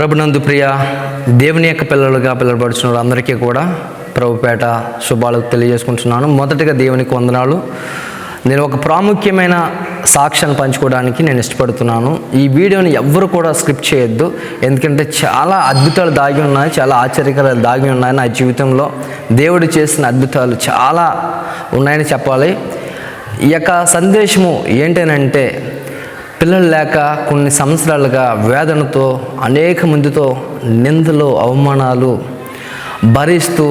ప్రభునందు ప్రియ దేవుని యొక్క పిల్లలుగా పిల్లబడుచున్న అందరికీ కూడా ప్రభుపేట శుభాలు తెలియజేసుకుంటున్నాను. మొదటగా దేవునికి వందనాలు. నేను ఒక ప్రాముఖ్యమైన సాక్ష్యాన్ని పంచుకోవడానికి నేను ఇష్టపడుతున్నాను. ఈ వీడియోని ఎవ్వరు కూడా స్క్రిప్ట్ చేయొద్దు. ఎందుకంటే చాలా అద్భుతాలు దాగి ఉన్నాయి చాలా ఆశ్చర్యకరాలు దాగి ఉన్నాయి నా జీవితంలో. దేవుడు చేసిన అద్భుతాలు చాలా ఉన్నాయని చెప్పాలి. ఈ యొక్క సందేశము ఏంటనంటే పిల్లలు లేక కొన్ని సంవత్సరాలుగా వేదనతో అనేక మందితో నిందలు అవమానాలు భరిస్తూ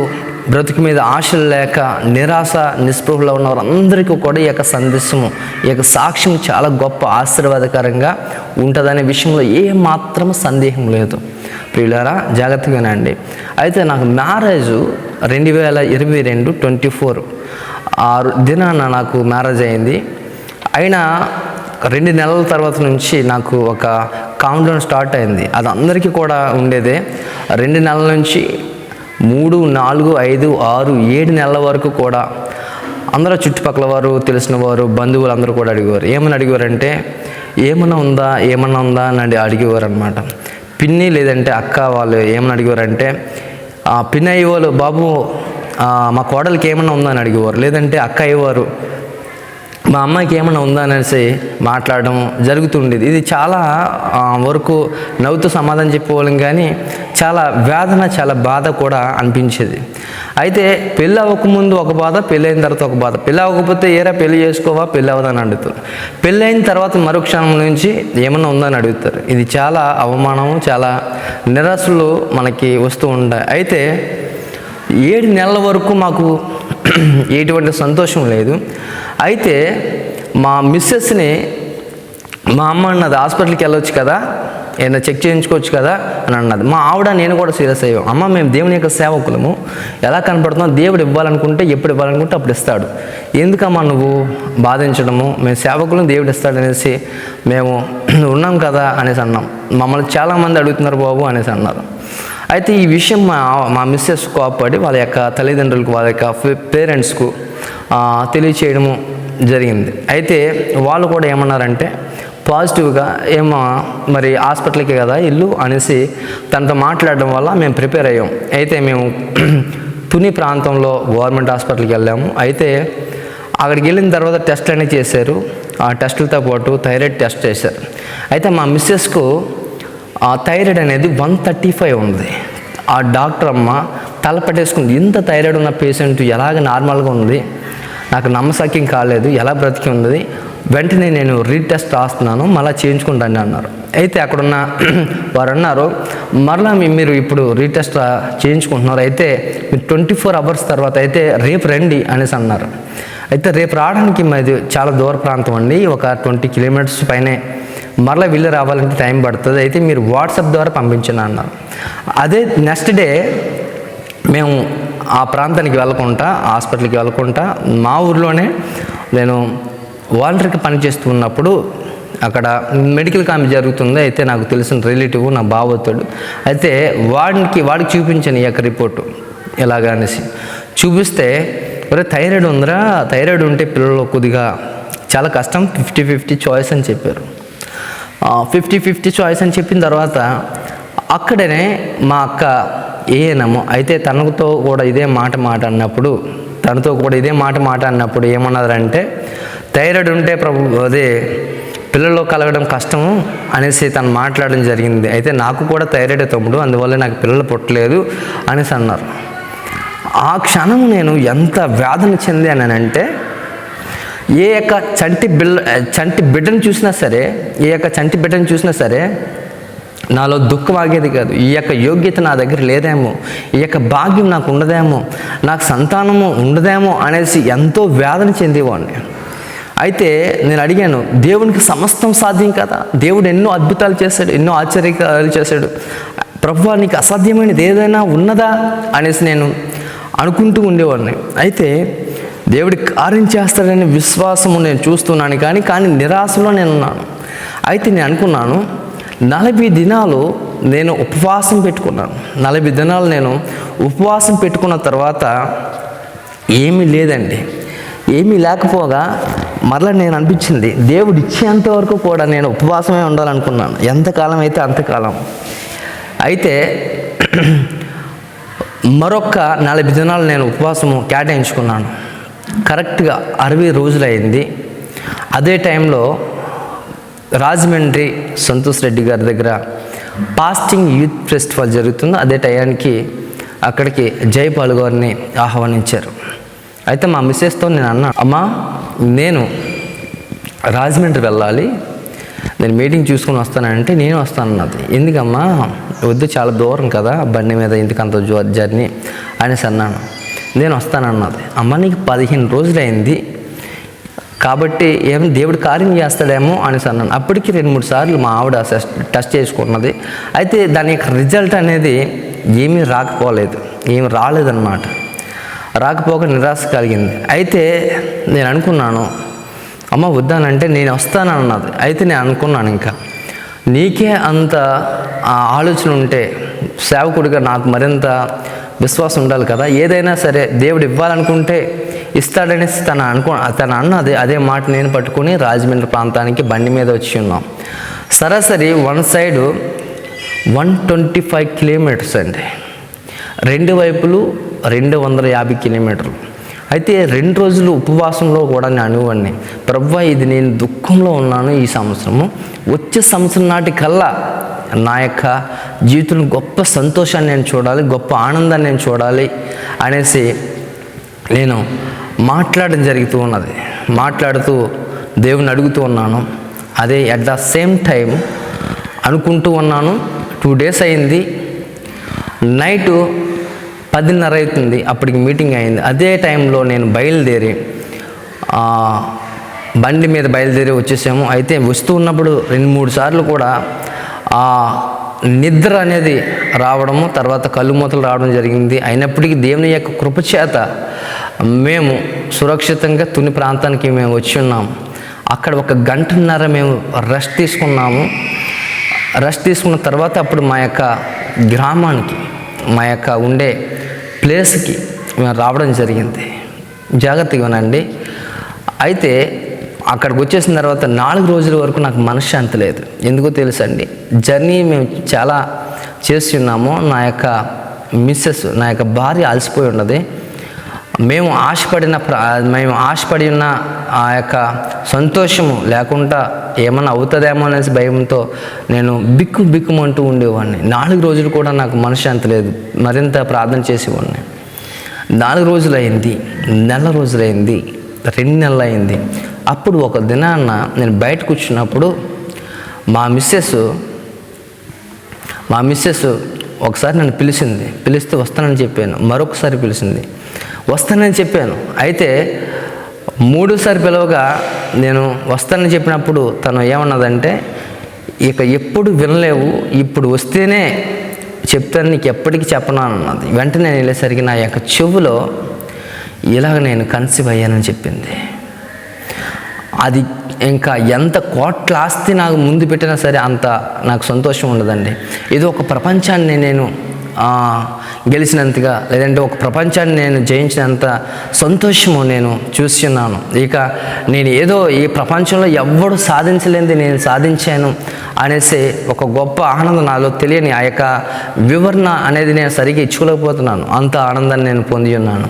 బ్రతుకు మీద ఆశలు లేక నిరాశ నిస్పృహలో ఉన్న వారందరికీ కూడా ఈ యొక్క సందేశము ఈ యొక్క సాక్ష్యం చాలా గొప్ప ఆశీర్వాదకరంగా ఉంటుందనే విషయంలో ఏ మాత్రం సందేహం లేదు. ప్రియులారా జాగ్రత్తగానండి అయితే నాకు మ్యారేజ్ రెండు వేల ఇరవై రెండు ట్వంటీ ఫోర్ ఆరు దినాన నాకు మ్యారేజ్ అయింది. అయినా రెండు నెలల తర్వాత నుంచి నాకు ఒక కౌంట్డౌన్ స్టార్ట్ అయింది. అది అందరికీ కూడా ఉండేదే. రెండు నెలల నుంచి మూడు నాలుగు ఐదు ఆరు ఏడు నెలల వరకు కూడా అందరూ చుట్టుపక్కల వారు తెలిసిన వారు బంధువులు అందరూ కూడా అడిగేవారు. ఏమని అడిగేవారంటే ఏమన్నా ఉందా? ఏమన్నా ఉందా? అని అడిగేవారు అనమాట పిన్ని లేదంటే అక్క వాళ్ళు ఏమని అడిగేవారంటే ఆ, పిన్ని అయ్యేవాళ్ళు బాబు మా కోడలికి ఏమన్నా ఉందా? అని అడిగేవారు. లేదంటే అక్క అయ్యేవారు మా అమ్మాయికి ఏమైనా ఉందా అనేసి మాట్లాడడం జరుగుతుండేది. ఇది చాలా వరకు నవ్వుతూ సమాధానం చెప్పేవాళ్ళం కానీ చాలా వేదన చాలా బాధ కూడా అనిపించేది. అయితే పెళ్ళి అవ్వకముందు ఒక బాధ పెళ్ళైన తర్వాత ఒక బాధ. పెళ్ళి అవ్వకపోతే ఏరా పెళ్ళి చేసుకోవా పెళ్ళి అవ్వదని అడుగుతారు. పెళ్ళైన తర్వాత మరో క్షణం నుంచి ఏమన్నా ఉందని అడుగుతారు. ఇది చాలా అవమానం చాలా నిరాశలు మనకి వస్తూ ఉంటాయి. అయితే ఏడు నెలల వరకు మాకు ఎటువంటి సంతోషం లేదు. అయితే మా మిస్సెస్ని మా అమ్మ అన్నది హాస్పిటల్కి వెళ్ళొచ్చు కదా ఏదైనా చెక్ చేయించుకోవచ్చు కదా అని అన్నది. మా ఆవిడ నేను కూడా సీరియస్ అయ్యాం. అమ్మ మేము దేవుని యొక్క సేవకులము. ఎలా కనపడుతున్నాం దేవుడు ఇవ్వాలనుకుంటే ఎప్పుడు ఇవ్వాలనుకుంటే అప్పుడు ఇస్తాడు. ఎందుకమ్మా నువ్వు బాధించడము? మేము సేవకులను దేవుడు ఇస్తాడు అనేసి మేము ఉన్నాం కదా అనేసి అన్నాం. మమ్మల్ని చాలామంది అడుగుతున్నారు బాబు అనేసి అన్నారు. అయితే ఈ విషయం మా మా మిస్సెస్ కోపడి వాళ్ళ యొక్క తల్లిదండ్రులకు వాళ్ళ యొక్క పేరెంట్స్కు తెలియచేయడము జరిగింది. అయితే వాళ్ళు కూడా ఏమన్నారంటే పాజిటివ్గా ఏమో మరి హాస్పిటల్కి కదా ఇల్లు అనేసి తనతో మాట్లాడడం వల్ల మేము ప్రిపేర్ అయ్యాం. అయితే మేము తుని ప్రాంతంలో గవర్నమెంట్ హాస్పిటల్కి వెళ్ళాము. అయితే అక్కడికి వెళ్ళిన తర్వాత టెస్ట్ అనేవి చేశారు. ఆ టెస్టులతో పాటు థైరాయిడ్ టెస్ట్ చేశారు. అయితే మా మిస్సెస్కు ఆ థైరాయిడ్ అనేది వన్ థర్టీ ఫైవ్ ఉంది. ఆ డాక్టర్ అమ్మ తల పట్టేసుకుంది ఇంత థైరాయిడ్ ఉన్న పేషెంట్ ఎలాగ నార్మల్గా ఉంది? నాకు నమ్మసక్యం కాలేదు ఎలా బ్రతికి ఉంది? వెంటనే నేను రీటెస్ట్ రాస్తున్నాను మళ్ళీ చేయించుకుంటాను అన్నారు. అయితే అక్కడున్న వారు అన్నారు మరలా మీరు ఇప్పుడు రీటెస్ట్ చేయించుకుంటున్నారు అయితే మీరు ట్వంటీ ఫోర్ అవర్స్ తర్వాత అయితే రేపు రండి అనేసి అన్నారు. అయితే రేపు రావడానికి మాది చాలా దూర ప్రాంతం అండి ఒక ట్వంటీ కిలోమీటర్స్ పైనే. మరలా వీళ్ళు రావాలంటే టైం పడుతుంది. అయితే మీరు వాట్సాప్ ద్వారా పంపించను అన్నారు అదే నెక్స్ట్ డే మేము ఆ ప్రాంతానికి వెళ్ళకుండా హాస్పిటల్కి వెళ్ళకుండా మా ఊర్లోనే నేను వాలంటరీకి పనిచేస్తున్నప్పుడు అక్కడ మెడికల్ క్యాంప్ జరుగుతుంది. అయితే నాకు తెలిసిన రిలేటివ్ నా బావోతుడు అయితే వాడికి వాడికి చూపించాను ఈ యొక్క రిపోర్టు. ఎలాగా అనేసి. చూపిస్తే ఒరే థైరాయిడ్ ఉందిరా. థైరాయిడ్ ఉంటే పిల్లలు కొద్దిగా చాలా కష్టం. ఫిఫ్టీ ఫిఫ్టీ చాయిస్ అని చెప్పారు. ఫిఫ్టీ ఫిఫ్టీ చాయిస్ అని చెప్పిన తర్వాత అక్కడనే మా అక్క ఏనము అయితే తనతో కూడా ఇదే మాట మాట అన్నప్పుడు తనతో కూడా ఇదే మాట మాట అన్నప్పుడు ఏమన్నారంటే థైరాయిడ్ ఉంటే ప్రభు అదే పిల్లల్లో కలగడం కష్టము అనేసి తను మాట్లాడడం జరిగింది. అయితే నాకు కూడా థైరాయిడ్ తమ్ముడు అందువల్ల నాకు పిల్లలు పుట్టలేదు అనేసి అన్నారు. ఆ క్షణం నేను ఎంత వేదన చెందానంటే ఏ యొక్క చంటి బిల్ల చంటి బిడ్డను చూసినా సరే ఏ యొక్క చంటి బిడ్డను చూసినా సరే నాలో దుఃఖం ఆగేది కాదు. ఈ యొక్క యోగ్యత నా దగ్గర లేదేమో? ఈ యొక్క భాగ్యం నాకు ఉండదేమో? నాకు సంతానము ఉండదేమో? అనేసి ఎంతో వేదన చెందేవాడిని. అయితే నేను అడిగాను దేవునికి సమస్తం సాధ్యం కదా? దేవుడు ఎన్నో అద్భుతాలు చేశాడు ఎన్నో ఆశ్చర్యకాలు చేశాడు. ప్రభు నీకు అసాధ్యమైనది ఏదైనా ఉన్నదా? అనేసి నేను అనుకుంటూ ఉండేవాడిని. అయితే దేవుడి కార్యం చేస్తాడనే విశ్వాసము నేను చూస్తున్నాను కానీ కానీ నిరాశలో నేను ఉన్నాను అయితే నేను అనుకున్నాను నలభై దినాలు నేను ఉపవాసం పెట్టుకున్నాను. నలభై దినాలు నేను ఉపవాసం పెట్టుకున్న తర్వాత ఏమీ లేదండి. ఏమీ లేకపోగా మరలా నేను అనిపించింది దేవుడు ఇచ్చేంత వరకు కూడా నేను ఉపవాసమే ఉండాలనుకున్నాను. ఎంతకాలం అయితే అంతకాలం. అయితే మరొక నలభై దినాలు నేను ఉపవాసము కేటాయించుకున్నాను. కరెక్ట్గా అరవై రోజులైంది. అదే టైంలో రాజమండ్రి సంతోష్ రెడ్డి గారి దగ్గర పాస్టింగ్ యూత్ ఫెస్టివల్ జరుగుతుంది. అదే టయానికి అక్కడికి జయపాల్ గారిని ఆహ్వానించారు. అయితే మా మిస్సెస్తో నేను అన్నా అమ్మా నేను రాజమండ్రి వెళ్ళాలి. నేను మీటింగ్ చూసుకొని వస్తానంటే నేను వస్తాను అన్నది ఎందుకమ్మా వద్దు చాలా దూరం కదా బండి మీద ఇంటికి అంత జర్నీ? అనేసి అన్నాను. నేను వస్తానన్నది. అమ్మ నీకు పదిహేను రోజులైంది. కాబట్టి ఏం దేవుడు కార్యం చేస్తాడేమో అనేసి అన్నాను. అప్పటికి రెండు మూడు సార్లు మా ఆవిడ టెస్ట్ చేసుకున్నది. అయితే దాని యొక్క రిజల్ట్ అనేది ఏమీ రాకపోలేదు. ఏమి రాలేదన్నమాట. రాకపోక నిరాశ కలిగింది. అయితే నేను అనుకున్నాను అమ్మ వద్దానంటే నేను వస్తాను అన్నది అయితే నేను అనుకున్నాను ఇంకా. నీకే అంత ఆ ఆలోచన ఉంటే సేవకుడిగా నాకు మరింత విశ్వాసం ఉండాలి కదా. ఏదైనా సరే దేవుడు ఇవ్వాలనుకుంటే ఇస్తాడనేసి తన అనుకో తన అన్నది అదే మాట నేను పట్టుకుని రాజమండ్రి ప్రాంతానికి బండి మీద వచ్చి ఉన్నాం. సరాసరి one side one twenty five kilometres అండి. రెండు వైపులు రెండు వందల యాభై కిలోమీటర్లు. అయితే రెండు రోజులు ఉపవాసంలో కూడా నేను అనువాడిని ప్రభా ఇది నేను దుఃఖంలో ఉన్నాను ఈ సంవత్సరము. వచ్చే సంవత్సరం నాటికల్లా నా యొక్క జీవితంలో గొప్ప సంతోషాన్ని నేను చూడాలి గొప్ప ఆనందాన్ని నేను చూడాలి అనేసి నేను మాట్లాడడం జరుగుతూ ఉన్నది. మాట్లాడుతూ దేవుని అడుగుతూ ఉన్నాను. అదే అట్ ద సేమ్ టైం అనుకుంటూ ఉన్నాను. టూ డేస్ అయింది. నైటు పదిన్నర అవుతుంది. అప్పటికి మీటింగ్ అయింది. అదే టైంలో నేను బయలుదేరి బండి మీద బయలుదేరి వచ్చేసాము. అయితే వస్తూ ఉన్నప్పుడు రెండు మూడు సార్లు కూడా ఆ నిద్ర అనేది రావడము తర్వాత కళ్ళు మూతలు రావడం జరిగింది. అయినప్పటికీ దేవుని యొక్క కృపచేత మేము సురక్షితంగా తుని ప్రాంతానికి మేము వచ్చి ఉన్నాము అక్కడ ఒక గంటన్నర మేము రెస్ట్ తీసుకున్నాము. రెస్ట్ తీసుకున్న తర్వాత అప్పుడు మా యొక్క గ్రామానికి మా యొక్క ఉండే ప్లేస్కి మేము రావడం జరిగింది. జాగ్రత్తగా వినండి అయితే అక్కడికి వచ్చేసిన తర్వాత నాలుగు రోజుల వరకు నాకు మనశ్శాంతి లేదు. ఎందుకో తెలుసండి? జర్నీ మేము చాలా చేస్తున్నాము నా యొక్క మిస్సెస్ నా యొక్క భార్య అలసిపోయి ఉన్నది. మేము ఆశపడిన మేము ఆశపడి ఉన్న ఆ యొక్క సంతోషము లేకుండా ఏమన్నా అవుతుందేమో అనేసి భయంతో నేను బిక్కు బిక్కుమంటూ ఉండేవాడిని. నాలుగు రోజులు కూడా నాకు మనశ్శాంతి లేదు. మరింత ప్రార్థన చేసేవాడిని. నాలుగు రోజులైంది నెల రోజులైంది రెండు నెలలు అయింది అప్పుడు ఒక దినాన్న నేను బయట కూర్చున్నప్పుడు మా మిస్సెస్ మా మిస్సెస్ ఒకసారి నన్ను పిలిచింది పిలిస్తే వస్తానని చెప్పాను మరొకసారి పిలిచింది. వస్తానని చెప్పాను. అయితే మూడోసారి పిలవగా నేను వస్తానని చెప్పినప్పుడు తను ఏమన్నదంటే ఇక ఎప్పుడు వినలేవు ఇప్పుడు వస్తేనే చెప్తాను నీకు ఎప్పటికీ చెప్పను అన్నది. వెంటనే నేను వెళ్ళేసరికి నా యొక్క చెవులో ఇలాగ నేను కన్సీవ్ అయ్యానని చెప్పింది. అది ఇంకా ఎంత కోట్ల ఆస్తి నాకు ముందు పెట్టినా సరే అంత నాకు సంతోషం ఉండదండి. ఇది ఒక ప్రపంచాన్ని నేను గెలిచినంతగా లేదంటే ఒక ప్రపంచాన్ని నేను జయించినంత సంతోషము నేను చూస్తున్నాను. ఇక నేను ఏదో ఈ ప్రపంచంలో ఎవ్వడు సాధించలేనిది నేను సాధించాను అనేసి ఒక గొప్ప ఆనందం నాలో తెలియని ఆ యొక్క వివరణ అనేది నేను సరిగ్గా ఇచ్చుకోలేకపోతున్నాను. అంత ఆనందాన్ని నేను పొంది ఉన్నాను.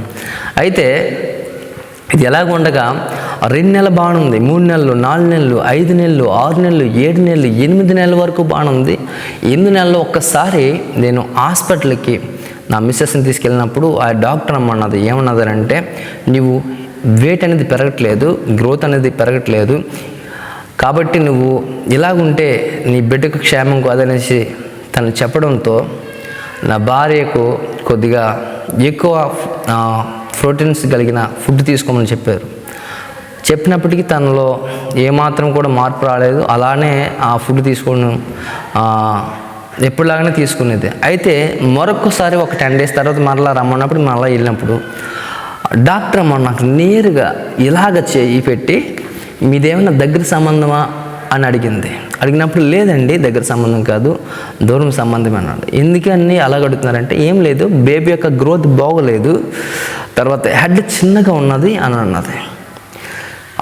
అయితే ఇది ఎలాగుండగా రెండు నెలలు బాగుంది మూడు నెలలు నాలుగు నెలలు ఐదు నెలలు ఆరు నెలలు ఏడు నెలలు ఎనిమిది నెలల వరకు బాగుంది ఎనిమిది నెలలు ఒక్కసారి నేను హాస్పిటల్కి నా మిస్సెస్ని తీసుకెళ్ళినప్పుడు ఆ డాక్టర్ అమ్మన్నది ఏమన్నదంటే నీవు వెయిట్ అనేది పెరగట్లేదు గ్రోత్ అనేది పెరగట్లేదు. కాబట్టి నువ్వు ఇలాగుంటే నీ బిడ్డకు క్షేమం కాదనేసి తను చెప్పడంతో నా భార్యకు కొద్దిగా ఎక్కువ ప్రోటీన్స్ కలిగిన ఫుడ్ తీసుకోమని చెప్పారు. చెప్పినప్పటికీ తనలో ఏమాత్రం కూడా మార్పు రాలేదు. అలానే ఆ ఫుడ్ తీసుకోవడం ఎప్పుడులాగానే తీసుకునేది. అయితే మరొకసారి ఒక టెన్ డేస్ తర్వాత మరలా రమ్మన్నప్పుడు మరలా వెళ్ళినప్పుడు డాక్టర్ అమ్మ నాకు నేరుగా ఇలాగ చేయి పెట్టి మీదేమైనా దగ్గర సంబంధమా? అని అడిగింది. అడిగినప్పుడు లేదండి దగ్గర సంబంధం కాదు దూరం సంబంధం అన్నాడు. ఎందుకని అలాగ అడుగుతున్నారంటే ఏం లేదు బేబీ యొక్క గ్రోత్ బాగోలేదు తర్వాత హెడ్ చిన్నగా ఉన్నది అని అన్నది.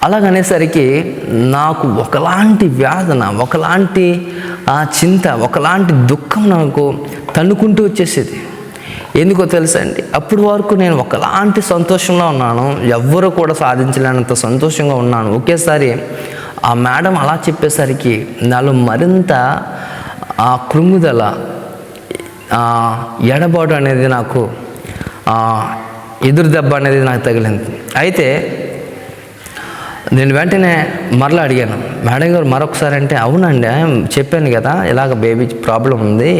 అలాగనేసరికి నాకు ఒకలాంటి వేదన ఒకలాంటి ఆ చింత ఒకలాంటి దుఃఖం నాకు తన్నుకుంటూ వచ్చేసేది. ఎందుకో తెలుసా అండి? అప్పటి వరకు నేను ఒకలాంటి సంతోషంలో ఉన్నాను ఎవ్వరూ కూడా సాధించలేనంత సంతోషంగా ఉన్నాను. ఒకేసారి ఆ మేడం అలా చెప్పేసరికి నాలో మరింత ఆ కృంగుదల ఎడబాటు అనేది నాకు ఎదురు దెబ్బ అనేది నాకు తగిలింది. అయితే నేను వెంటనే మరలా అడిగాను మేడం గారు మరొకసారి అంటే అవునండి చెప్పాను కదా ఇలాగ బేబీ ప్రాబ్లం ఉంది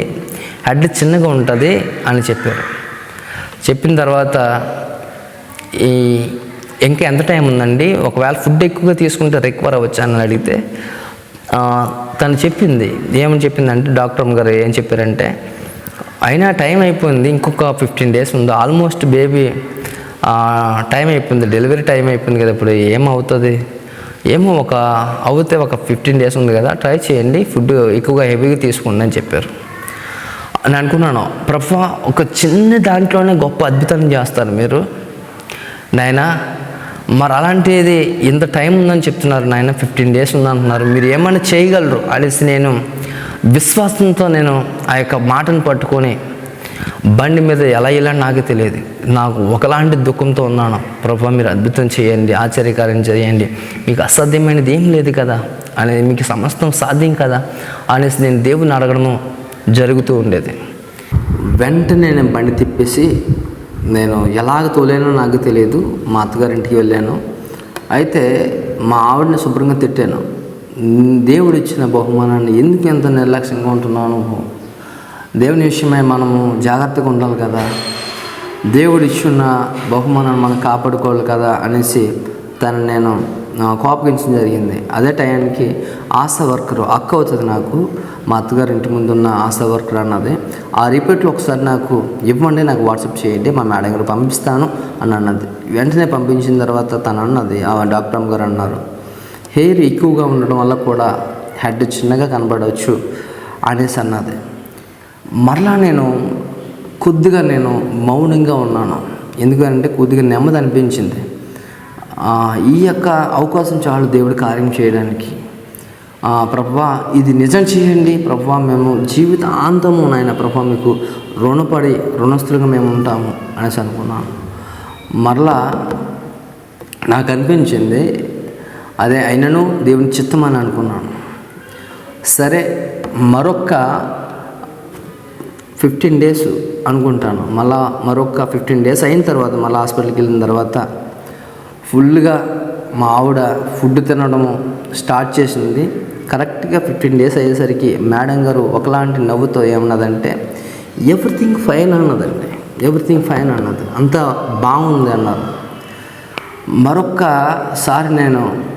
హెడ్ చిన్నగా ఉంటుంది అని చెప్పారు. చెప్పిన తర్వాత ఈ ఇంకా ఎంత టైం ఉందండి? ఒకవేళ ఫుడ్ ఎక్కువగా తీసుకుంటే రికవర్ అవ్వచ్చు అని అడిగితే తను చెప్పింది ఏమని చెప్పిందంటే డాక్టర్ గారు ఏం చెప్పారంటే అయినా టైం అయిపోయింది ఇంకొక ఫిఫ్టీన్ డేస్ ఉంది ఆల్మోస్ట్ బేబీ టైం అయిపోయింది డెలివరీ టైం అయిపోయింది కదా ఇప్పుడు ఏమవుతుంది ఏమో ఒక అవుతే ఒక ఫిఫ్టీన్ డేస్ ఉంది కదా ట్రై చేయండి ఫుడ్ ఎక్కువగా హెవీగా తీసుకోండి అని చెప్పారు. అని అనుకున్నాను. ప్రఫ ఒక చిన్న దాంట్లోనే గొప్ప అద్భుతం చేస్తారు మీరు. నాయనా మరి అలాంటిది ఇంత టైం ఉందని చెప్తున్నారు నాయన ఫిఫ్టీన్ డేస్ ఉందంటున్నారు మీరు ఏమైనా చేయగలరు? అనేసి నేను విశ్వాసంతో నేను ఆ యొక్క మాటను పట్టుకొని బండి మీద ఎలా ఇలా నాకు తెలియదు. నాకు ఒకలాంటి దుఃఖంతో ఉన్నాను. ప్రభా మీరు అద్భుతం చేయండి ఆశ్చర్యకార్యం చేయండి. మీకు అసాధ్యమైనది ఏం లేదు కదా? అనేది మీకు సమస్తం సాధ్యం కదా? అనేసి నేను దేవుని అడగడము జరుగుతూ ఉండేది. వెంటనే నేను బండి తిప్పేసి నేను ఎలాగ తోలేనో నాకు తెలియదు. మా అత్తగారింటికి వెళ్ళాను. అయితే మా ఆవిడని శుభ్రంగా తిట్టాను. దేవుడు ఇచ్చిన బహుమానాన్ని ఎందుకు ఎంత నిర్లక్ష్యంగా ఉంటున్నాను దేవుని విషయమై మనము జాగ్రత్తగా ఉండాలి కదా. దేవుడు ఇచ్చున్న బహుమానాన్ని మనం కాపాడుకోవాలి కదా అనేసి తను నేను కోపగించడం జరిగింది. అదే టైంకి ఆశా వర్కర్ అక్క అవుతుంది నాకు. మా అత్తగారి ఇంటి ముందు ఉన్న ఆశా వర్కర్ అన్నది ఆ రిపోర్ట్లు ఒకసారి నాకు ఇవ్వండి నాకు వాట్సాప్ చేయండి మా మేడం గారు పంపిస్తాను అని అన్నది. వెంటనే పంపించిన తర్వాత తను అన్నది ఆ డాక్టర్ అమ్మ గారు అన్నారు హెయిర్ ఎక్కువగా ఉండడం వల్ల కూడా హెడ్ చిన్నగా కనబడవచ్చు అనేసి అన్నది. మరలా నేను కొద్దిగా నేను మౌనంగా ఉన్నాను. ఎందుకంటే కొద్దిగా నెమ్మది అనిపించింది. ఈ యొక్క అవకాశం చాలు దేవుడి కార్యం చేయడానికి. ప్రభా ఇది నిజం చేయండి. ప్రభా మేము జీవితాంతము నాయన ప్రభా మీకు రుణపడి రుణస్థులుగా మేము ఉంటాము అనేసి అనుకున్నాను. మరలా నాకు అనిపించింది. అదే అయినను దేవుని చిత్తం అని అనుకున్నాను. సరే మరొక ఫిఫ్టీన్ డేస్ అనుకుంటాను. మళ్ళా మరొక ఫిఫ్టీన్ డేస్ అయిన తర్వాత మళ్ళీ హాస్పిటల్కి వెళ్ళిన తర్వాత ఫుల్గా మా ఆవిడ ఫుడ్ తినడము స్టార్ట్ చేసింది. కరెక్ట్గా ఫిఫ్టీన్ డేస్ అయ్యేసరికి మేడం గారు ఒకలాంటి నవ్వుతో ఏమన్నదంటే ఎవ్రీథింగ్ ఫైన్ అన్నదండి. ఎవ్రీథింగ్ ఫైన్ అన్నది. అంతా బాగుంది అన్నారు. మరొక్కసారి నేను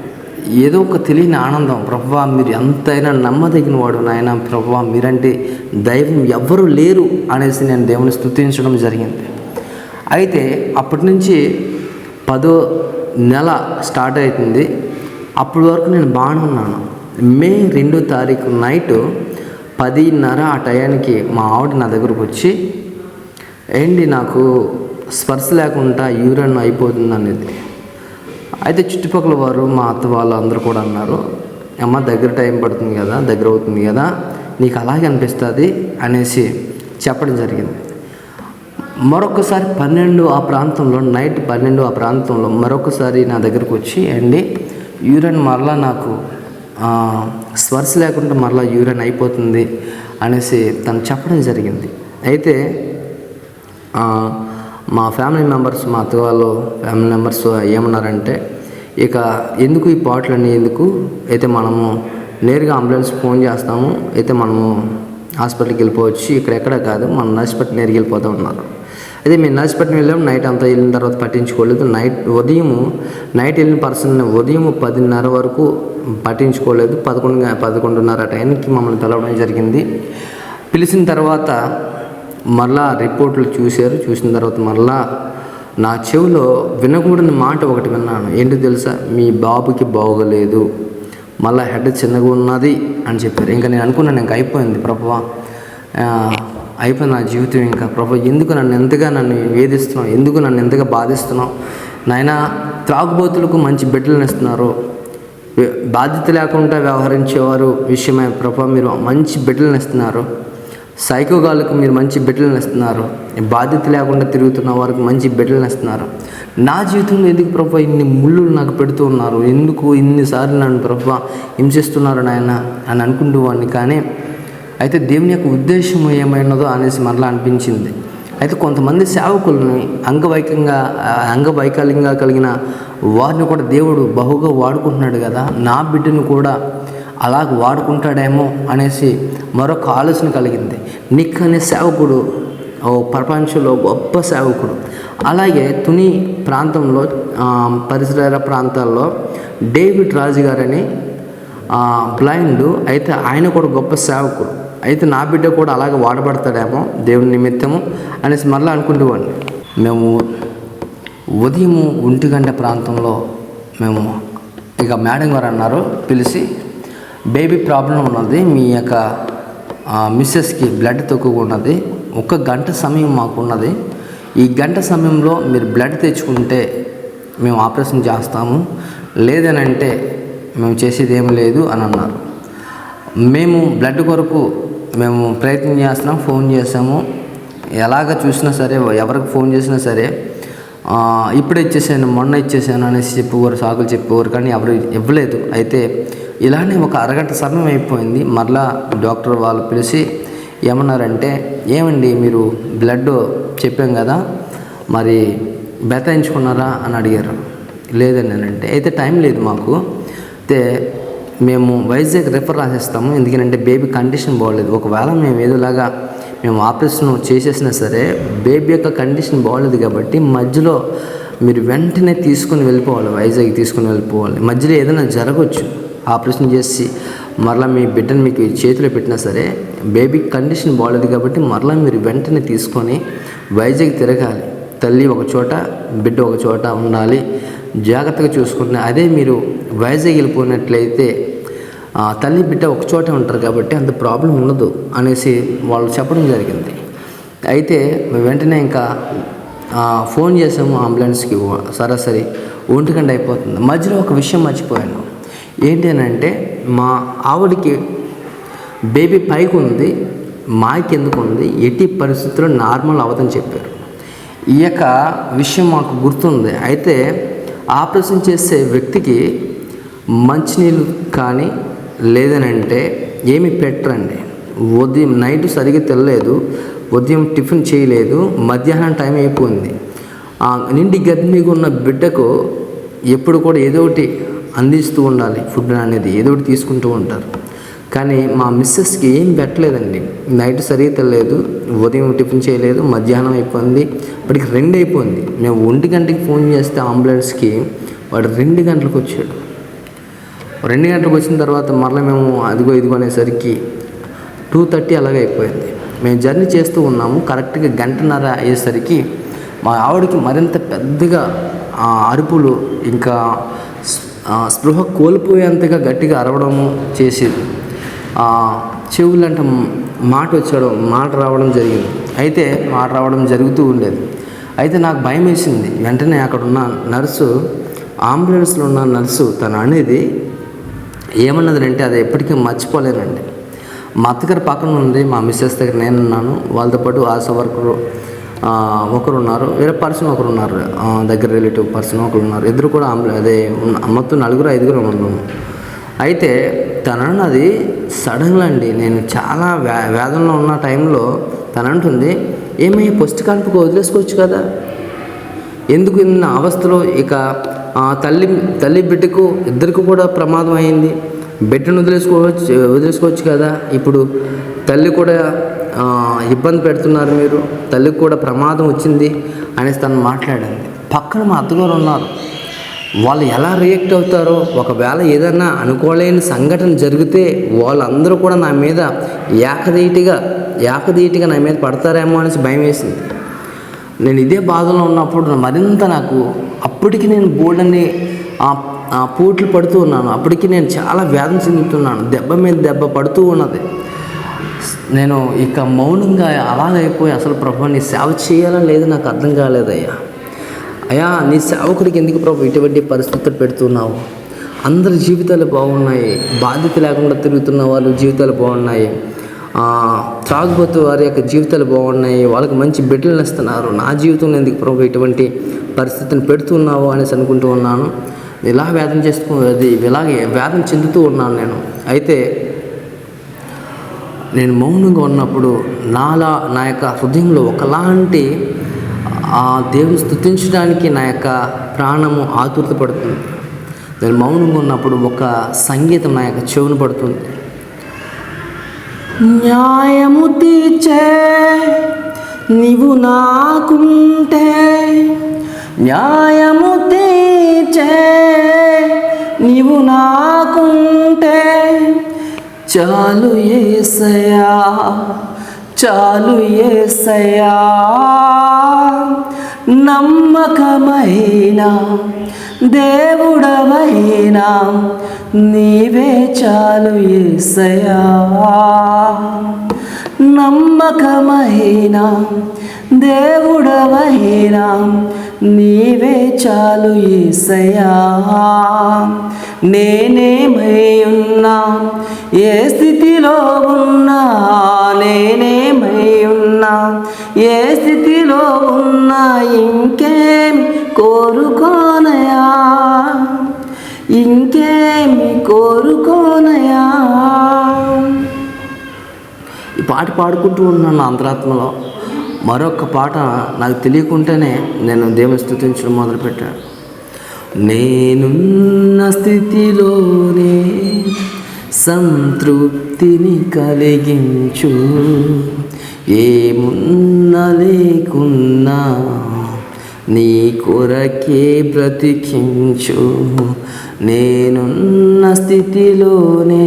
ఏదో ఒక తెలియని ఆనందం. ప్రభా మీరు ఎంతైనా నమ్మదగిన వాడు నాయన. ప్రభా మీరంటే దైవం ఎవ్వరూ లేరు అనేసి నేను దేవుని స్తుతించడం జరిగింది. అయితే అప్పటి నుంచి పదో నెల స్టార్ట్ అవుతుంది అప్పటి వరకు నేను బాగానే ఉన్నాను. మే రెండో తారీఖు నైట్ పదిన్నర ఆ టయానికి మా ఆవిడ నా దగ్గరకు వచ్చి ఏంటి నాకు స్పర్శ లేకుండా యూరన్ అయిపోతుంది అనేది అయితే చుట్టుపక్కల వారు మా అత్త వాళ్ళు అందరూ కూడా అన్నారు అమ్మ దగ్గర టైం పడుతుంది కదా దగ్గర అవుతుంది కదా నీకు అలాగే అనిపిస్తుంది అనేసి చెప్పడం జరిగింది. మరొకసారి పన్నెండు ఆ ప్రాంతంలో నైట్ పన్నెండు ఆ ప్రాంతంలో మరొకసారి నా దగ్గరకు వచ్చి అండి యూరిన్ మరలా నాకు స్పర్శ లేకుండా మరలా యూరిన్ అయిపోతుంది అనేసి తను చెప్పడం జరిగింది. అయితే మా ఫ్యామిలీ మెంబర్స్ మా అత్త వాళ్ళు ఫ్యామిలీ మెంబర్స్ ఏమన్నారంటే ఇక ఎందుకు ఈ పాటలన్నీ ఎందుకు? అయితే మనము నేరుగా అంబులెన్స్ ఫోన్ చేస్తాము. అయితే మనము హాస్పిటల్కి వెళ్ళిపోవచ్చు. ఇక్కడ ఎక్కడ కాదు మనం నర్సిపట్నం నేరుగా వెళ్ళిపోతూ ఉన్నారు. అయితే మేము నర్సిపట్నం వెళ్ళాము. నైట్ అంతా వెళ్ళిన తర్వాత పట్టించుకోలేదు. నైట్ ఉదయం నైట్ వెళ్ళిన పర్సన్ ఉదయం పదిన్నర వరకు పట్టించుకోలేదు. పదకొండు పదకొండున్నర టైంకి మమ్మల్ని పిలవడం జరిగింది. పిలిచిన తర్వాత మరలా రిపోర్ట్లు చూశారు చూసిన తర్వాత మరలా నా చెవిలో వినకూడని మాట ఒకటి విన్నాను. ఏంటో తెలుసా? మీ బాబుకి బాగోలేదు. మళ్ళీ హెడ్ చిన్నగా ఉన్నది అని చెప్పారు. ఇంకా నేను అనుకున్నాను ఇంకా అయిపోయింది ప్రభా. అయిపోయింది నా జీవితం ఇంకా ప్రభా. ఎందుకు నన్ను ఎంతగా నన్ను వేధిస్తున్నావు? ఎందుకు నన్ను ఎంతగా బాధిస్తున్నావు? నాయన త్రాగుబోతులకు మంచి బిడ్డలను ఇస్తున్నారు. బాధ్యత లేకుండా వ్యవహరించేవారు విషయమై. ప్రభా మీరు మంచి బిడ్డలను ఇస్తున్నారు. సైకోగాళ్ళకు మీరు మంచి బిడ్డలను ఇస్తున్నారు. బాధ్యత లేకుండా తిరుగుతున్న వారికి మంచి బిడ్డలను ఇస్తున్నారు. నా జీవితంలో ఎందుకు ప్రభా ఇన్ని ముళ్ళు నాకు పెడుతూ ఉన్నారు? ఎందుకు ఇన్నిసార్లు నన్ను ప్రభా హింసిస్తున్నారు నాయన అని అనుకుంటూ వాడిని? కానీ అయితే దేవుని యొక్క ఉద్దేశం ఏమైనదో అనేసి మరలా అనిపించింది. అయితే కొంతమంది సేవకులని అంగవైకంగా అంగవైకల్యంగా కలిగిన వారిని కూడా దేవుడు బహుగా వాడుకుంటున్నాడు కదా? నా బిడ్డను కూడా అలాగ వాడుకుంటాడేమో అనేసి మరొక ఆలోచన కలిగింది. నిక్ అనే సేవకుడు ఓ ప్రపంచంలో గొప్ప సేవకుడు. అలాగే తుని ప్రాంతంలో పరిసర ప్రాంతాల్లో డేవిడ్ రాజు గారని బ్లైండ్ అయితే ఆయన కూడా గొప్ప సేవకుడు. అయితే నా బిడ్డ కూడా అలాగే వాడబడతాడేమో దేవుని నిమిత్తము అనేసి మరలా అనుకుంటేవాడిని మేము ఉదయము ఒంటి గంట ప్రాంతంలో మేము ఇక మేడం గారు అన్నారు పిలిచి బేబీ ప్రాబ్లం ఉన్నది మీ యొక్క మిస్సెస్కి బ్లడ్ తక్కువ ఉన్నది ఒక గంట సమయం మాకు ఉన్నది. ఈ గంట సమయంలో మీరు బ్లడ్ తెచ్చుకుంటే మేము ఆపరేషన్ చేస్తాము. లేదనంటే మేము చేసేది ఏం లేదు అని అన్నారు. మేము బ్లడ్ కొరకు మేము ప్రయత్నం చేస్తున్నాం ఫోన్ చేసాము ఎలాగ చూసినా సరే ఎవరికి ఫోన్ చేసినా సరే ఇప్పుడే ఇచ్చేసాను మొన్న ఇచ్చేసాను అనేసి చెప్పేవారు సాకులు చెప్పేవారు కానీ ఎవరు ఇవ్వలేదు. అయితే ఇలానే ఒక అరగంట సమయం అయిపోయింది. మరలా డాక్టర్ వాళ్ళు పిలిచి ఏమన్నారంటే ఏమండి మీరు బ్లడ్ చెప్పాం కదా మరి బెతాయించుకున్నారా అని అడిగారు. లేదండి అంటే అయితే టైం లేదు మాకు. అయితే మేము వైజాగ్ రిఫర్ రాసేస్తాము. ఎందుకంటే బేబీ కండిషన్ బాగోలేదు. ఒకవేళ మేము ఏదోలాగా మేము ఆపరేషన్ చేసేసినా సరే బేబీ యొక్క కండిషన్ బాగోలేదు కాబట్టి మధ్యలో మీరు వెంటనే తీసుకుని వెళ్ళిపోవాలి. వైజాగ్ తీసుకుని వెళ్ళిపోవాలి. మధ్యలో ఏదైనా జరగవచ్చు ఆపరేషన్ చేసి మరలా మీ బిడ్డను మీకు చేతిలో పెట్టినా సరే బేబీ కండిషన్ బాగలేదు కాబట్టి మరలా మీరు వెంటనే తీసుకొని వైజాగ్ తిరగాలి. తల్లి ఒక చోట బిడ్డ ఒక చోట ఉండాలి. జాగ్రత్తగా చూసుకుంటే అదే మీరు వైజాగ్ వెళ్ళిపోయినట్లయితే ఆ, తల్లి బిడ్డ ఒక చోట ఉంటారు కాబట్టి అంత ప్రాబ్లం ఉండదు అనేసి వాళ్ళు చెప్పడం జరిగింది. అయితే వెంటనే ఇంకా ఫోన్ చేసాము అంబులెన్స్కి సరాసరి ఒంటి గంట అయిపోతుంది. మధ్యలో ఒక విషయం మర్చిపోయాను. ఏంటి అని అంటే మా ఆవిడకి బేబీ పైకి ఉంది మాకి ఎందుకు ఉంది ఎట్టి పరిస్థితుల్లో నార్మల్ అవ్వదని చెప్పారు. ఈ యొక్క విషయం మాకు గుర్తుంది. అయితే ఆపరేషన్ చేసే వ్యక్తికి మంచినీళ్ళు కానీ లేదనంటే ఏమి పెట్టరండి. ఉదయం నైట్ సరిగ్గా తెల్లలేదు ఉదయం టిఫిన్ చేయలేదు మధ్యాహ్నం టైం అయిపోయింది. ఆ నిండి గర్భిణీగా ఉన్న బిడ్డకు ఎప్పుడు కూడా ఏదో ఒకటి అందిస్తూ ఉండాలి. ఫుడ్ అనేది ఏదో ఒకటి తీసుకుంటూ ఉంటారు. కానీ మా మిస్సెస్కి ఏం పెట్టలేదండి. నైట్ సరిగ్గా తెలియలేదు ఉదయం టిఫిన్ చేయలేదు మధ్యాహ్నం అయిపోయింది. ఇప్పటికి రెండు అయిపోయింది. మేము ఒంటి గంటకి ఫోన్ చేస్తే అంబులెన్స్కి వాడు రెండు గంటలకు వచ్చాడు. రెండు గంటలకు వచ్చిన తర్వాత మరలా మేము అదిగో ఇదిగో అనేసరికి టూ థర్టీ అలాగే అయిపోయింది. మేము జర్నీ చేస్తూ ఉన్నాము. కరెక్ట్గా గంటన్నర అయ్యేసరికి మా ఆవిడకి మరింత పెద్దగా ఆ, అరుపులు ఇంకా స్పృహ కోల్పోయేంతగా గట్టిగా అరవడము చేసేది. ఆ, చెవులంట మాట వచ్చడం మాట రావడం జరిగింది. అయితే మాట రావడం జరుగుతూ ఉండేది. అయితే నాకు భయం వేసింది. వెంటనే అక్కడ ఉన్న నర్సు అంబులెన్స్లో ఉన్న నర్సు తను అనేది ఏమన్నదంటే అది ఎప్పటికీ మర్చిపోలేనండి. మా అత్తగారి పక్కన ఉంది మా మిస్సెస్ దగ్గర నేను ఉన్నాను వాళ్ళతో పాటు ఆశా వర్కరు ఒకరున్నారు వేరే పర్సన్ ఒకరున్నారు దగ్గర రిలేటివ్ పర్సన్ ఒకరు ఉన్నారు ఇద్దరు కూడా అదే మొత్తం నలుగురు ఐదుగురు ఉన్నాము అయితే తనన్నది సడన్గా అండి నేను చాలా వే వేదనలో ఉన్న టైంలో తనంటుంది ఏమై పుస్తకానికి వదిలేసుకోవచ్చు కదా? ఎందుకు ఇన్న అవస్థలో ఇక తల్లి తల్లి బిడ్డకు ఇద్దరికి కూడా ప్రమాదం అయింది. బిడ్డను వదిలేసుకోవచ్చు వదిలేసుకోవచ్చు కదా? ఇప్పుడు తల్లి కూడా ఇబ్బంది పెడుతున్నారు మీరు. తల్లికి కూడా ప్రమాదం వచ్చింది అనేసి తను మాట్లాడింది. పక్కన మా అత్తగారు ఉన్నారు. వాళ్ళు ఎలా రియాక్ట్ అవుతారో ఒకవేళ ఏదైనా అనుకోలేని సంఘటన జరిగితే వాళ్ళందరూ కూడా నా మీద ఏకదీటిగా ఏకదీటిగా నా మీద పడతారేమో అనేసి భయం వేసింది. నేను ఇదే బాధలో ఉన్నప్పుడు మరింత నాకు అప్పటికి నేను బోల్డని ఆ పూట్లు పడుతూ ఉన్నాను. అప్పటికి నేను చాలా వేదన చెందుతున్నాను. దెబ్బ మీద దెబ్బ పడుతూ ఉన్నది. నేను ఇక మౌనంగా అలాగైపోయి అసలు ప్రభు నీ సేవ చేయాలని లేదు నాకు అర్థం కాలేదయ్యా. అయ్యా నీ సేవకుడికి ఎందుకు ప్రభు ఇటువంటి పరిస్థితులు పెడుతున్నావు? అందరి జీవితాలు బాగున్నాయి బాధ్యత లేకుండా తిరుగుతున్న వాళ్ళు జీవితాలు బాగున్నాయి. ఆ, త్రాగుబోతు వారి యొక్క జీవితాలు బాగున్నాయి వాళ్ళకి మంచి బిడ్డలు ఇస్తున్నారు. నా జీవితంలో ఎందుకు ప్రభు ఇటువంటి పరిస్థితిని పెడుతున్నావు అనేసి అనుకుంటూ ఉన్నాను. ఇలా వేదన చేసుకు అది ఇలాగే వేదన చెందుతూ ఉన్నాను నేను. అయితే నేను మౌనంగా ఉన్నప్పుడు నాలా నా యొక్క హృదయంలో ఒకలాంటి ఆ దేవుని స్థుతించడానికి నా యొక్క ప్రాణము ఆతురత పడుతుంది నేను మౌనంగా ఉన్నప్పుడు ఒక సంగీతం నా యొక్క చెవును పడుతుంది. న్యాయము తీర్చే నీవు నాకుంటే న్యాయము తీర్చే నీవు నాకుంటే చాలు ఏసయా చాలు ఏసయా నమ్మకమైన దేవుడవైనా నీవే చాలు ఏసయా నమ్మకమైన దేవుడవైనా నీవే చాలు ఈసయా నేనేమై ఉన్నా ఏ స్థితిలో ఉన్నా నేనేమై ఉన్నా ఏ స్థితిలో ఉన్నా ఇంకేం కోరుకోనయా ఇంకేమి కోరుకోనయా ఈ పాట పాడుకుంటూ ఉన్నాను అంతరాత్మలో మరొక పాట నాకు తెలియకుండానే నేను దేవుని స్థుతించడం మొదలుపెట్టాను నేనున్న స్థితిలోనే సంతృప్తిని కలిగించు. ఏమున్న లేకున్నా నీ కొరకే బ్రతికించు. నేనున్న స్థితిలోనే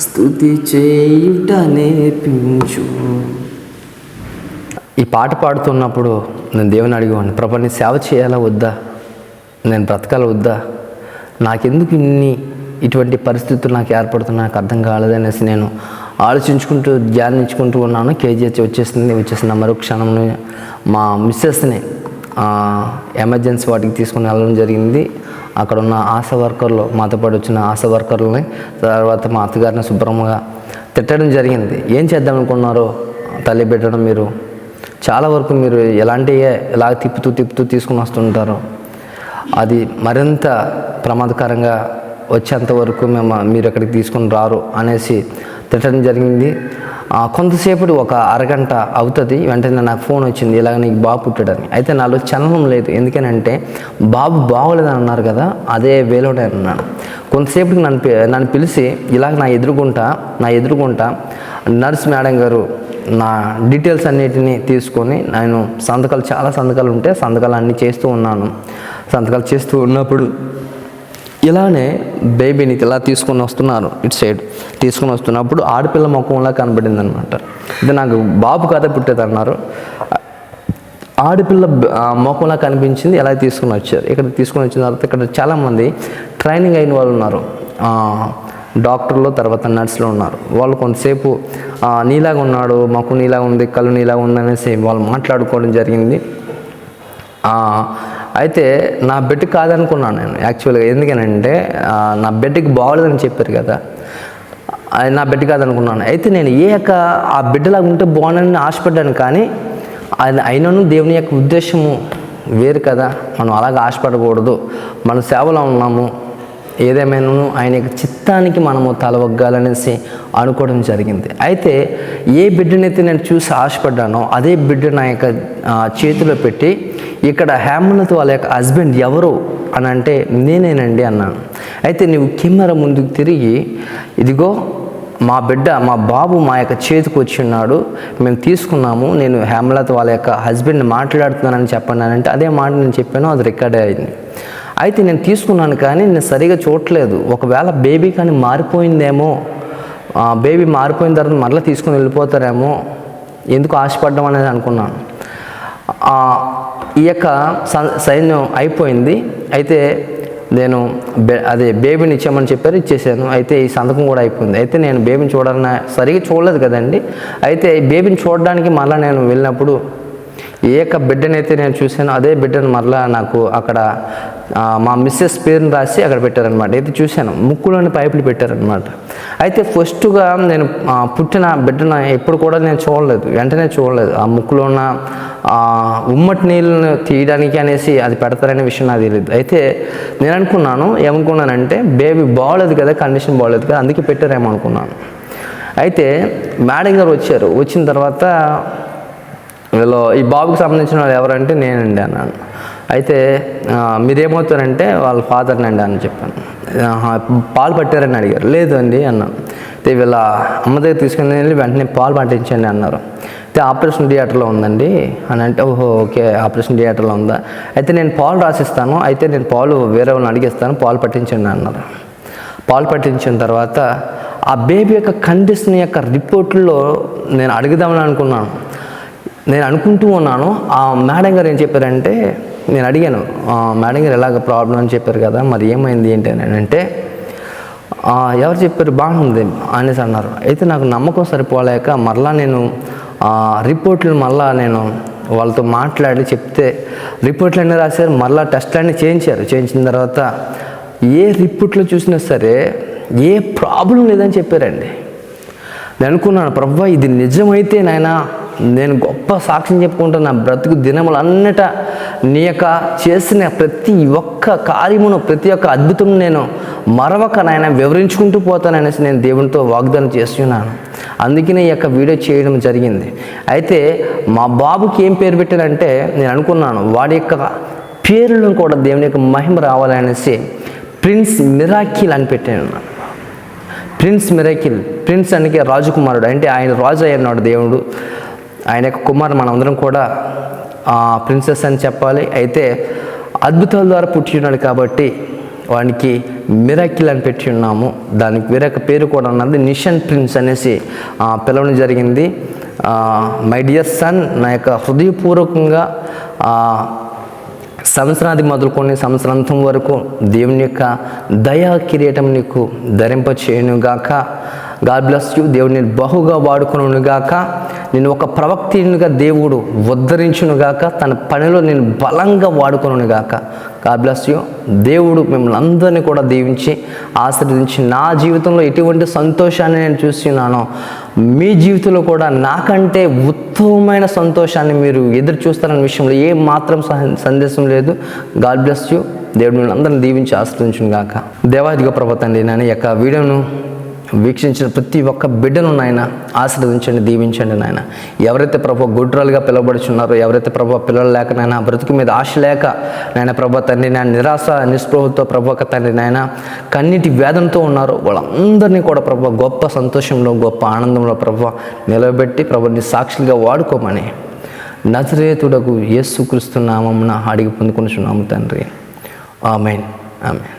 స్థుతి చేయుట నేర్పించు ఈ పాట పాడుతున్నప్పుడు నేను దేవుని అడిగేవాడిని ప్రభా సేవ చేయాలా వద్దా? నేను బ్రతకాలా వద్దా? నాకెందుకు ఇన్ని ఇటువంటి పరిస్థితులు నాకు ఏర్పడుతున్నా నాకు అర్థం కాలేదనేసి నేను ఆలోచించుకుంటూ ధ్యానించుకుంటూ ఉన్నాను. కేజీహెచ్ వచ్చేసింది వచ్చేసిన మరో క్షణంలో మా మిస్సెస్ని ఎమర్జెన్సీ వాటికి తీసుకుని వెళ్ళడం జరిగింది. అక్కడ ఉన్న ఆశా వర్కర్లు మాతో పాటు వచ్చిన ఆశా వర్కర్లని తర్వాత మా అత్తగారిని శుభ్రంగా తిట్టడం జరిగింది. ఏం చేద్దాం అనుకున్నారు? తల్లి పెట్టడం మీరు? చాలా వరకు మీరు ఎలాంటి ఎలా తిప్పుతూ తిప్పుతూ తీసుకుని వస్తుంటారో? అది మరింత ప్రమాదకరంగా వచ్చేంత వరకు మేము మీరు ఎక్కడికి తీసుకుని రారు అనేసి తిట్టడం జరిగింది. కొంతసేపటి ఒక అరగంట అవుతుంది వెంటనే నాకు ఫోన్ వచ్చింది ఇలాగ నీకు బాబు పుట్టాడని. అయితే నాలో చలనం లేదు. ఎందుకనంటే బాబు బాగోలేదని అన్నారు కదా అదే వేలోడే అన్నాను. కొంతసేపటికి నన్ను నన్ను పిలిచి ఇలాగ నా ఎదురుగుంటా నా ఎదురుగుంటా నర్స్ మేడం గారు నా డీటెయిల్స్ అన్నిటినీ తీసుకొని నేను సంతకాలు చాలా సంతకాలు ఉంటే సంతకాలు అన్నీ చేస్తూ ఉన్నాను. సంతకాలు చేస్తూ ఉన్నప్పుడు ఇలానే బేబీని ఇలా తీసుకొని వస్తున్నారు ఇటు సైడ్ తీసుకొని వస్తున్నప్పుడు ఆడపిల్ల ముఖంలా కనబడింది అనమాట ఇది నాకు బాబు కథ పుట్టేది అన్నారు ఆడపిల్ల ముఖంలా కనిపించింది ఎలా తీసుకుని వచ్చారు. ఇక్కడ తీసుకొని వచ్చిన తర్వాత ఇక్కడ చాలామంది ట్రైనింగ్ అయిన వాళ్ళు ఉన్నారు. డాక్టర్లు తర్వాత నర్సులు ఉన్నారు. వాళ్ళు కొంతసేపు నీలాగా ఉన్నాడు మాకు నీలాగా ఉంది కళ్ళు నీలాగా ఉంది అనేసి వాళ్ళు మాట్లాడుకోవడం జరిగింది. అయితే నా బిడ్డ కాదనుకున్నాను నేను యాక్చువల్గా. ఎందుకనంటే నా బిడ్డకి బాగోలేదని చెప్పారు కదా. అది నా బిడ్డ కాదనుకున్నాను. అయితే నేను ఏ యొక్క ఆ బిడ్డలాగా ఉంటే బాగుండని ఆశపడ్డాను కానీ అది అయినను దేవుని యొక్క ఉద్దేశము వేరు కదా. మనం అలాగ ఆశపడకూడదు. మన సేవలో ఉన్నాము. ఏదేమైనాను ఆయన యొక్క చిత్తానికి మనము తలవగ్గాలనేసి అనుకోవడం జరిగింది. అయితే ఏ బిడ్డనైతే నేను చూసి ఆశపడ్డానో అదే బిడ్డ నా యొక్క చేతిలో పెట్టి ఇక్కడ హేమలత వాళ్ళ యొక్క హస్బెండ్ ఎవరు అని అంటే నేనేనండి అన్నాను. అయితే నువ్వు కెమెరా ముందుకు తిరిగి ఇదిగో మా బిడ్డ మా బాబు మా యొక్క చేతికి వచ్చి ఉన్నాడు మేము తీసుకున్నాము నేను హేమలత వాళ్ళ యొక్క హస్బెండ్ మాట్లాడుతున్నానని చెప్పండి అంటే అదే మాట నేను చెప్పాను అది రికార్డ్ అయింది. అయితే నేను తీసుకున్నాను కానీ నేను సరిగా చూడట్లేదు. ఒకవేళ బేబీ కానీ మారిపోయిందేమో ఆ, బేబీ మారిపోయిన తర్వాత మళ్ళీ తీసుకుని వెళ్ళిపోతారేమో ఎందుకు ఆశపడ్డం అనేది అనుకున్నాను. ఈ యొక్క సైన్యం అయిపోయింది. అయితే నేను బే అదే బేబీని ఇచ్చామని చెప్పారు ఇచ్చేసాను. అయితే ఈ సంతకం కూడా అయిపోయింది. అయితే నేను బేబీని చూడాలని సరిగా చూడలేదు కదండి. అయితే బేబీని చూడడానికి మళ్ళీ నేను వెళ్ళినప్పుడు ఏక బిడ్డనైతే నేను చూశాను అదే బిడ్డను మరలా నాకు అక్కడ మా మిస్సెస్ పేరుని రాసి అక్కడ పెట్టారనమాట అయితే చూశాను ముక్కులోని పైపులు పెట్టారనమాట అయితే ఫస్ట్గా నేను పుట్టిన బిడ్డను ఎప్పుడు కూడా నేను చూడలేదు వెంటనే చూడలేదు. ఆ ముక్కులో ఉన్న ఉమ్మటి నీళ్ళను తీయడానికి అనేసి అది పెడతారనే విషయం నాకు తెలియదు అయితే నేను అనుకున్నాను ఏమనుకున్నానంటే బేబీ బాగోలేదు కదా కండిషన్ బాగోలేదు కదా అందుకే పెట్టారేమో అనుకున్నాను. అయితే మేడం గారు వచ్చారు వచ్చిన తర్వాత వీళ్ళు ఈ బాబుకి సంబంధించిన వాళ్ళు ఎవరంటే నేనండి అన్నాను అయితే మీరేమవుతారంటే వాళ్ళ ఫాదర్ని అండి అని చెప్పాను. పాలు పట్టారని అడిగారు. లేదు అండి అన్నాను. అయితే వీళ్ళ అమ్మ దగ్గర తీసుకుని వెళ్ళి వెంటనే పాలు పట్టించండి అన్నారు. అయితే ఆపరేషన్ థియేటర్లో ఉందండి అని అంటే ఓహో ఓకే ఆపరేషన్ థియేటర్లో ఉందా? అయితే నేను పాలు రాసిస్తాను. అయితే నేను పాలు వేరే వాళ్ళని అడిగిస్తాను. పాలు పట్టించండి అన్నారు. పాలు పట్టించిన తర్వాత ఆ బేబీ యొక్క కండిషన్ యొక్క రిపోర్ట్లో నేను అడుగుదామని అనుకున్నాను. నేను అనుకుంటూ ఉన్నాను ఆ మేడం గారు ఏం చెప్పారంటే నేను అడిగాను మేడం గారు ఎలాగ ప్రాబ్లం అని చెప్పారు కదా మరి ఏమైంది ఏంటి? అని అంటే ఎవరు చెప్పారు బాగుంది అనేసి అన్నారు. అయితే నాకు నమ్మకం సరిపోలేక మరలా నేను ఆ, రిపోర్ట్లు మళ్ళా నేను వాళ్ళతో మాట్లాడి చెప్తే రిపోర్ట్లు అన్నీ రాశారు మళ్ళీ టెస్ట్లు అన్నీ చేయించారు. చేయించిన తర్వాత ఏ రిపోర్ట్లో చూసినా సరే ఏ ప్రాబ్లం లేదని చెప్పారండి. నేను అనుకున్నాను ప్రభు ఇది నిజమైతే నాయనా నేను గొప్ప సాక్ష్యం చెప్పుకుంటున్న బ్రతుకు దినములు నీ యొక్క చేసిన ప్రతి ఒక్క కార్యమును ప్రతి ఒక్క అద్భుతం నేను మరొక నాయన వివరించుకుంటూ పోతాననేసి నేను దేవునితో వాగ్దానం చేస్తున్నాను. అందుకనే ఈ యొక్క వీడియో చేయడం జరిగింది. అయితే మా బాబుకి ఏం పేరు పెట్టానంటే నేను అనుకున్నాను వాడి యొక్క పేరులను కూడా దేవుని యొక్క మహిమ రావాలనేసి ప్రిన్స్ మిరాకిల్ అని పెట్టాను. ప్రిన్స్ మిరాకిల్ ప్రిన్స్ అనకి రాజకుమారుడు అంటే ఆయన రాజు అయ్యన్నాడు దేవుడు. ఆయన యొక్క కుమారుడు మనందరం కూడా ప్రిన్సెస్ అని చెప్పాలి. అయితే అద్భుతాల ద్వారా పుట్టి ఉన్నాడు కాబట్టి వానికి మిరాకిల్ అని పెట్టి ఉన్నాము. దానికి వేరొక పేరు కూడా ఉన్నది నిషన్ ప్రిన్స్ అనేసి పిలవడం జరిగింది. మై డియర్ సన్ నా యొక్క హృదయపూర్వకంగా సంవత్సరాది మొదలుకొని సంవత్సరాంతం వరకు దేవుని యొక్క దయా కిరీటం నీకు ధరింప గాక గాడ్ బ్లెస్ యూ దేవుడు నేను బహుగా వాడుకునుగాక. నేను ఒక ప్రవక్తినిగా దేవుడు ఉద్ధరించునుగాక. తన పనిలో నేను బలంగా వాడుకునుగాక. గాడ్ బ్లెస్ యూ దేవుడు మిమ్మల్ని అందరినీ కూడా దీవించి ఆశీర్వదించి నా జీవితంలో ఎటువంటి సంతోషాన్ని నేను చూస్తున్నానో మీ జీవితంలో కూడా నాకంటే ఉత్తమమైన సంతోషాన్ని మీరు ఎదురు చూస్తారన్న విషయంలో ఏ మాత్రం సహ- సందేశం లేదు. గాడ్ బ్లెస్ యూ దేవుడు మిమ్మల్ని అందరిని దీవించి ఆశ్రదించుగాక దేవాదిగా ప్రభతండి నేను యొక్క వీడియోను వీక్షించిన ప్రతి ఒక్క బిడ్డను నాయన ఆశీర్వదించండి దీవించండి నాయన. ఎవరైతే ప్రభు గుడ్రాలుగా పిలవబడుచున్నారో ఎవరైతే ప్రభు పిల్లలు లేక నాయన బ్రతుకు మీద ఆశ లేక నాయన ప్రభా తండ్రి నాయన నిరాశ నిస్పృహతో ప్రభు ఒక తండ్రి నాయన కన్నీటి వేదంతో ఉన్నారో వాళ్ళందరినీ కూడా ప్రభు గొప్ప సంతోషంలో గొప్ప ఆనందంలో ప్రభు నిలబెట్టి ప్రభుని సాక్షులుగా వాడుకోమని నజరేతుడకు యేసుక్రీస్తు నామమున అడిగి పొందుకుని తండ్రి. ఆమెన్. ఆమెన్.